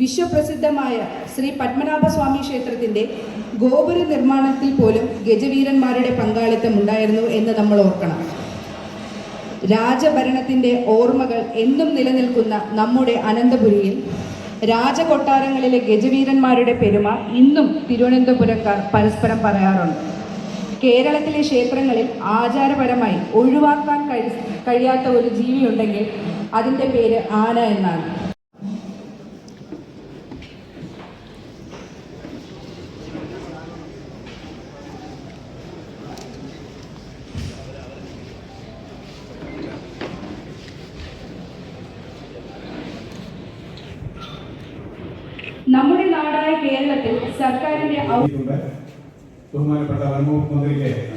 വിശ്വപ്രസിദ്ധമായ ശ്രീ പത്മനാഭസ്വാമി ക്ഷേത്രത്തിന്റെ ഗോപുര നിർമ്മാണത്തിൽ പോലും ഗജവീരന്മാരുടെ പങ്കാളിത്തം ഉണ്ടായിരുന്നു എന്ന് നമ്മൾ ഓർക്കണം. രാജഭരണത്തിന്റെ ഓർമ്മകൾ എന്നും നിലനിൽക്കുന്ന നമ്മുടെ അനന്തപുരിയിൽ രാജകൊട്ടാരങ്ങളിലെ ഗജവീരന്മാരുടെ പെരുമ ഇന്നും തിരുവനന്തപുരക്കാർ പരസ്പരം പറയാറുണ്ട്. കേരളത്തിലെ ക്ഷേത്രങ്ങളിൽ ആചാരപരമായി ഒഴിവാക്കാൻ കഴി കഴിയാത്ത ഒരു ജീവിയുണ്ടെങ്കിൽ അതിന്റെ പേര് ആന എന്നാണ്. നമ്മുടെ നാടായ കേരളത്തിൽ സർക്കാരിന്റെ. ബഹുമാനപ്പെട്ട വനംവകുപ്പ് മന്ത്രിക്ക്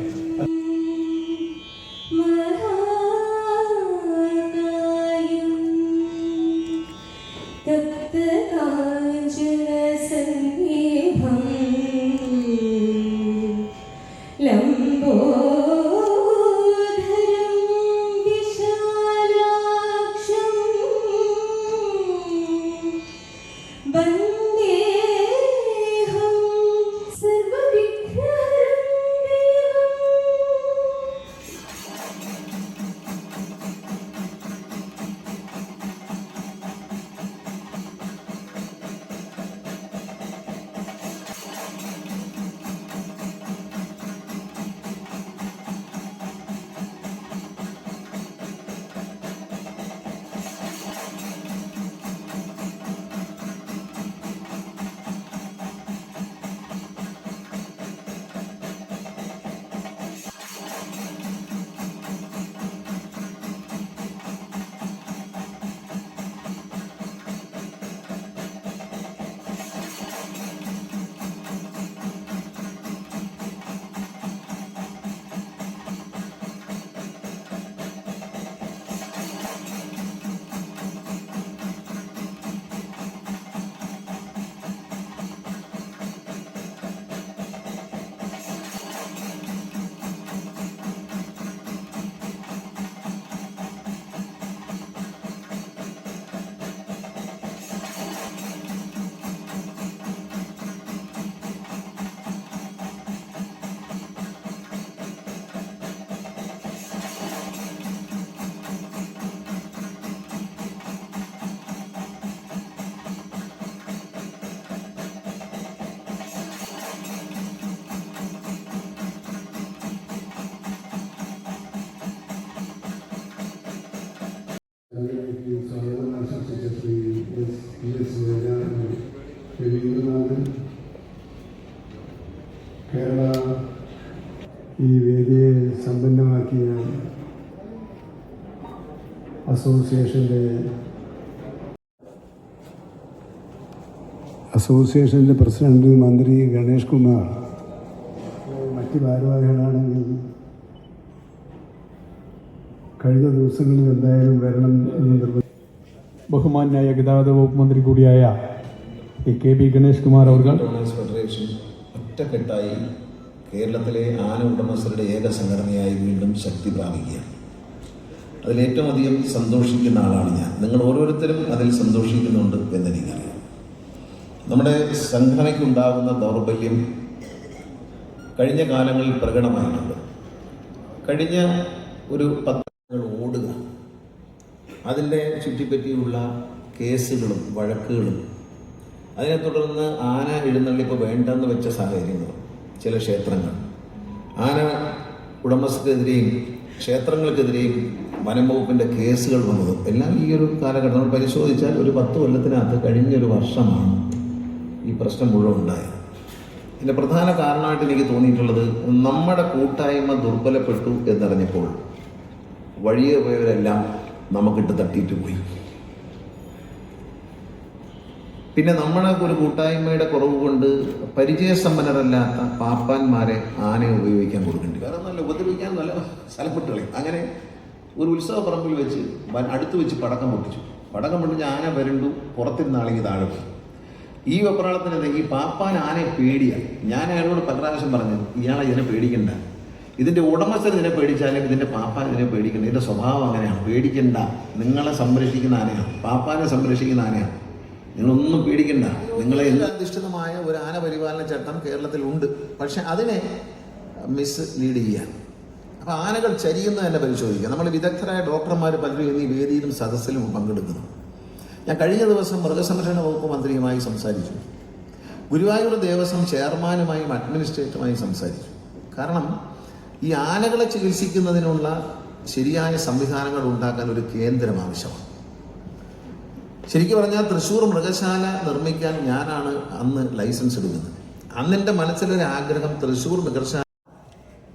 കേരള ഈ വേദിയെ സമ്പന്നമാക്കിയ അസോസിയേഷന്റെ അസോസിയേഷന്റെ പ്രസിഡന്റ് മന്ത്രി ഗണേഷ് കുമാർ മറ്റ് ഭാരവാഹികളാണെങ്കിൽ കഴിഞ്ഞ ദിവസങ്ങളിൽ എന്തായാലും വരണം എന്ന് നിർബന്ധം ബഹുമാന്യായ ഗതാഗത വകുപ്പ് മന്ത്രി കൂടിയായ കെ ബി ഗണേഷ് കുമാർ അവർ ഒറ്റക്കെട്ടായി കേരളത്തിലെ ആന ഉടമസ്ഥരുടെ ഏക സംഘടനയായി വീണ്ടും ശക്തി പ്രാപിക്കുകയാണ്. അതിൽ ഏറ്റവും അധികം സന്തോഷിക്കുന്ന ആളാണ് ഞാൻ. നിങ്ങൾ ഓരോരുത്തരും അതിൽ സന്തോഷിക്കുന്നുണ്ട് എന്ന് എന്നെനിക്കറിയാം നമ്മുടെ സംഘടനയ്ക്കുണ്ടാകുന്ന ദൗർബല്യം കഴിഞ്ഞ കാലങ്ങളിൽ പ്രകടമായിട്ടുണ്ട്. കഴിഞ്ഞ ഒരു പത്രങ്ങൾ ഓടുക അതിന്റെ ചുറ്റിപ്പറ്റിയുള്ള കേസുകളും വഴക്കുകളും അതിനെ തുടർന്ന് ആന എഴുന്നള്ളിപ്പ് വേണ്ടെന്ന് വെച്ച സാഹചര്യങ്ങൾ ചില ക്ഷേത്രങ്ങൾ. ആന ഉടമസ്ഥക്കെതിരെയും ക്ഷേത്രങ്ങൾക്കെതിരെയും വനം വകുപ്പിന്റെ കേസുകൾ വന്നതും. എല്ലാം ഈ ഒരു കാലഘട്ടം പരിശോധിച്ചാൽ ഒരു പത്ത് കൊല്ലത്തിനകത്ത് കഴിഞ്ഞൊരു വർഷമാണ് ഈ പ്രശ്നം മുഴുവൻ ഉണ്ടായത്. ഇതിന്റെ പ്രധാന കാരണമായിട്ട് എനിക്ക് തോന്നിയിട്ടുള്ളത് നമ്മുടെ കൂട്ടായ്മ ദുർബലപ്പെട്ടു എന്നറിഞ്ഞപ്പോൾ വഴിയെ പോയവരെല്ലാം നമുക്കിട്ട് തട്ടിയിട്ട് പോയി. പിന്നെ നമ്മുടെ ഒരു കൂട്ടായ്മയുടെ കുറവ് കൊണ്ട് പരിചയസമ്പന്നരല്ലാത്ത പാപ്പാന്മാരെ ആനയെ ഉപയോഗിക്കാൻ കൊടുക്കേണ്ടി വേറെ നല്ല ഉപദ്രവിക്കാൻ നല്ല സ്ഥലപ്പെട്ട് കളി അങ്ങനെ ഒരു ഉത്സവ പറമ്പിൽ വെച്ച് അടുത്ത് വെച്ച് പടക്കം പൊട്ടിച്ചു. പടക്കം പൊട്ടിച്ച് ആന വരണ്ടു പുറത്തിരുന്നാളെങ്കിൽ താഴെ പോയി. ഈ വെപ്രാളത്തിന് ഈ പാപ്പാൻ ആനയെ പേടിയാണ് ഞാൻ അയാളോട് പല പ്രാവശ്യം പറഞ്ഞു ഇയാളെ ഇതിനെ പേടിക്കണ്ട. ഇതിന്റെ ഉടമസ്ഥൻ ഇതിനെ പേടിച്ചാലും ഇതിന്റെ പാപ്പാൻ ഇതിനെ പേടിക്കണ്ട. ഇതിന്റെ സ്വഭാവം അങ്ങനെയാണ്. പേടിക്കണ്ട. നിങ്ങളെ സംരക്ഷിക്കുന്ന ആനയാണ്. പാപ്പാനെ സംരക്ഷിക്കുന്ന ആനയാണ്. നിങ്ങളൊന്നും പേടിക്കണ്ട. നിങ്ങളെ അധിഷ്ഠിതമായ ഒരു ആന പരിപാലന ചട്ടം കേരളത്തിലുണ്ട് പക്ഷെ അതിനെ മിസ് ലീഡ് ചെയ്യാൻ. അപ്പോൾ ആനകൾ ചരിയുന്നതല്ല പരിശോധിക്കുക. നമ്മൾ വിദഗ്ധരായ ഡോക്ടർമാർ പലരും ഇന്ന് ഈ വേദിയിലും സദസ്സിലും പങ്കെടുക്കുന്നു. ഞാൻ കഴിഞ്ഞ ദിവസം മൃഗസംരക്ഷണ വകുപ്പ് മന്ത്രിയുമായി സംസാരിച്ചു. ഗുരുവായൂർ ദേവസ്വം ചെയർമാനുമായും അഡ്മിനിസ്ട്രേറ്ററുമായും സംസാരിച്ചു. കാരണം ഈ ആനകളെ ചികിത്സിക്കുന്നതിനുള്ള ശരിയായ സംവിധാനങ്ങൾ ഉണ്ടാക്കാൻ ഒരു കേന്ദ്രം ആവശ്യമാണ്. ശരിക്കും പറഞ്ഞാൽ തൃശ്ശൂർ മൃഗശാല നിർമ്മിക്കാൻ ഞാനാണ് അന്ന് ലൈസൻസ് എടുക്കുന്നത്. അന്ന് എന്റെ മനസ്സിലൊരു ആഗ്രഹം തൃശ്ശൂർ മൃഗശാല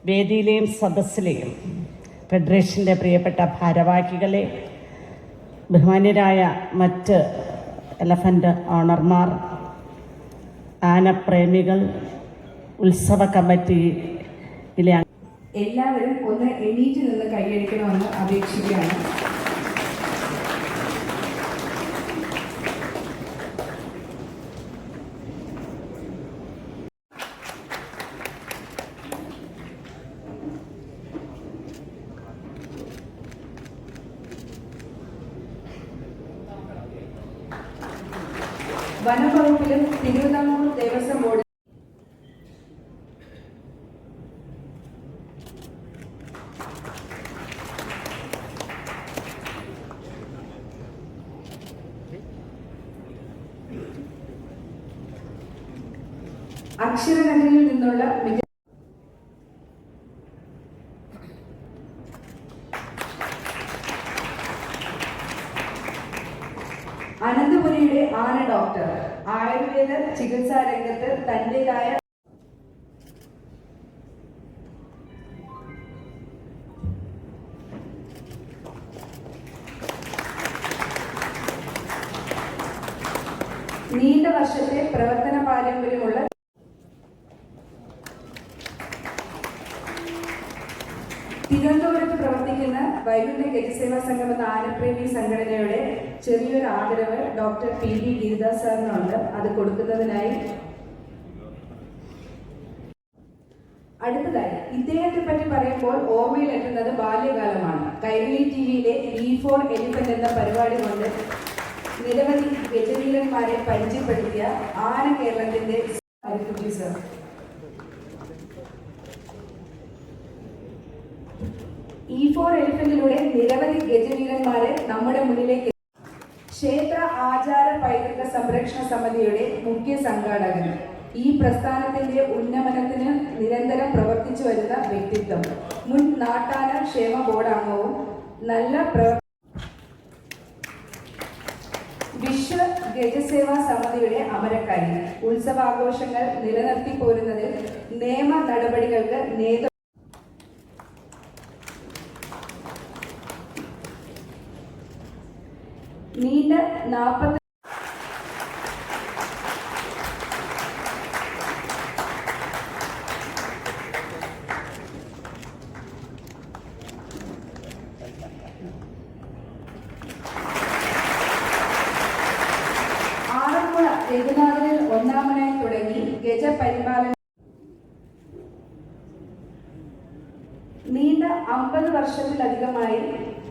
വേദിയിലെയും സദസ്സിലെയും ഫെഡറേഷന്റെ പ്രിയപ്പെട്ട ഭാരവാഹികളെ ബഹുമാന്യരായ മറ്റ് എലഫന്റ് ഓണർമാർ ആനപ്രേമികൾ ഉത്സവ കമ്മിറ്റിയിലെ എല്ലാവരും ഒന്ന് എണീറ്റ് നിന്ന് കൈയടിക്കണമെന്ന് അപേക്ഷിക്കുകയാണ്. വനം വകുപ്പിലും തിരുവിതാംകൂർ ദേവസ്വം ബോർഡ് അനന്തപുരിയുടെ ആന ഡോക്ടർ ആയുർവേദ ചികിത്സാ രംഗത്ത് തന്റേതായ എന്ന ആനപ്രേമി സംഘടനയുടെ ചെറിയൊരു ആദരവ് ഡോക്ടർ പി വി ഗീതാ സാറിനുണ്ട്. അത് കൊടുക്കുന്നതിനായി അടുത്തതായി ഇദ്ദേഹത്തെ പറ്റി പറയുമ്പോൾ ഓർമ്മയിൽ എത്തുന്നത് ബാല്യകാലമാണ്. കൈരളി ടി വിയിലെ ഫോർ എലിഫന്റ് എന്ന പരിപാടി കൊണ്ട് നിരവധി ഗജവീരന്മാരെ പരിചയപ്പെടുത്തിയ ആന കേരളത്തിന്റെ സർ. ഇ ഫോർ എലിഫന്റിലൂടെ നിരവധി ഗജവീരന്മാരെ നമ്മുടെ മുന്നിലേക്ക് ക്ഷേത്ര ആചാര പൈതൃക സംരക്ഷണ സമിതിയുടെ മുഖ്യ സംഘാടകൻ. ഈ പ്രസ്ഥാനത്തിന്റെ ഉന്നമനത്തിന് നിരന്തരം പ്രവർത്തിച്ചു വരുന്ന വ്യക്തിത്വം. മുൻ നാട്ടാന ക്ഷേമ ബോർഡ് അംഗവും നല്ല വിശ്വ ഗജസേവാ സമിതിയുടെ അമരക്കാരി. ഉത്സവാഘോഷങ്ങൾ നിലനിർത്തി പോരുന്നതിൽ നിയമ നടപടികൾക്ക് നേതൃത്വം നീണ്ട നാൽപ്പത്തി തുടങ്ങി നീണ്ട അമ്പത് വർഷത്തിലധികമായി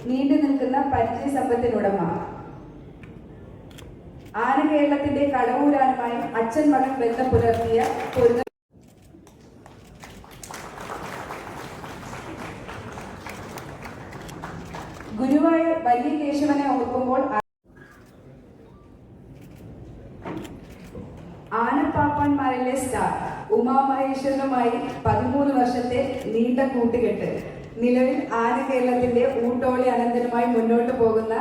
നീണ്ടു നിൽക്കുന്ന പരിചയ സമ്പത്തിനുടമ ആന കേരളത്തിന്റെ കടവൂരാനുമായി അച്ഛൻ മകൻ ബന്ധം പുലർത്തിയ ഗുരുവായ വലിയ കേശവനെ ഓർക്കുമ്പോൾ ആനപ്പാപ്പാന്മാരിലെ സ്റ്റാർ ഉമാമഹേശ്വരനുമായി പതിമൂന്ന് വർഷത്തെ നീണ്ട കൂട്ടുകെട്ട്. നിലവിൽ ആന കേരളത്തിന്റെ ഊട്ടോളി അനന്തരമായി മുന്നോട്ട് പോകുന്ന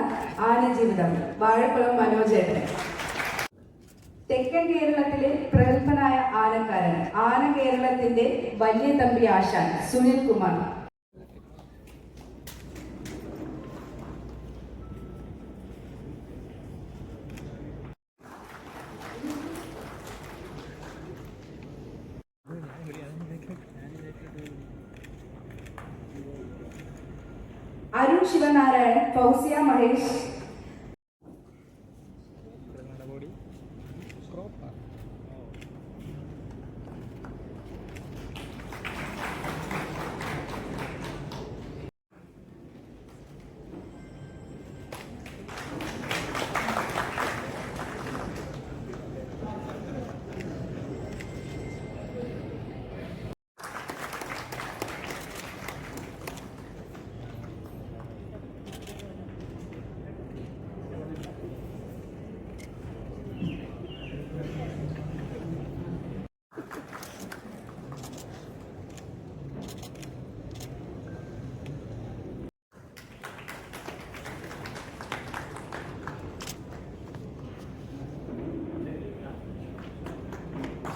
ആന ജീവിതം. വാഴക്കുളം മനോജേട്ടൻ തെക്കൻ കേരളത്തിലെ പ്രഗത്ഭനായ ആനക്കാരൻ ആന കേരളത്തിന്റെ വലിയ തമ്പി ആശാൻ സുനിൽ കുമാർ शिवनारायण पौसिया महेश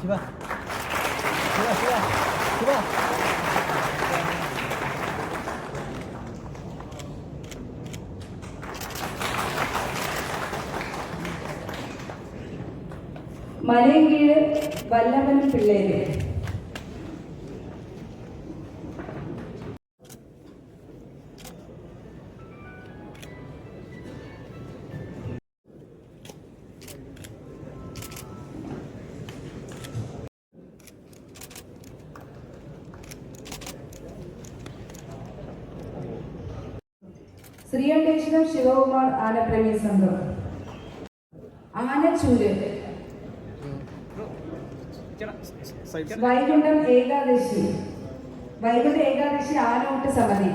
ഫൗസിയ മഹേഷ് മലയങ്കീഴ് വല്ലഭനും പിള്ളേര്. ശ്രീകണ്ഠേശ്വരം ശിവകുമാർ ആനപ്രേമി സംഘം. ആനച്ചൂര്. വൈകുണ്ഠം ഏകാദശി. വൈകുണ്ഠ ഏകാദശി ആനോട്ട് സമിതി.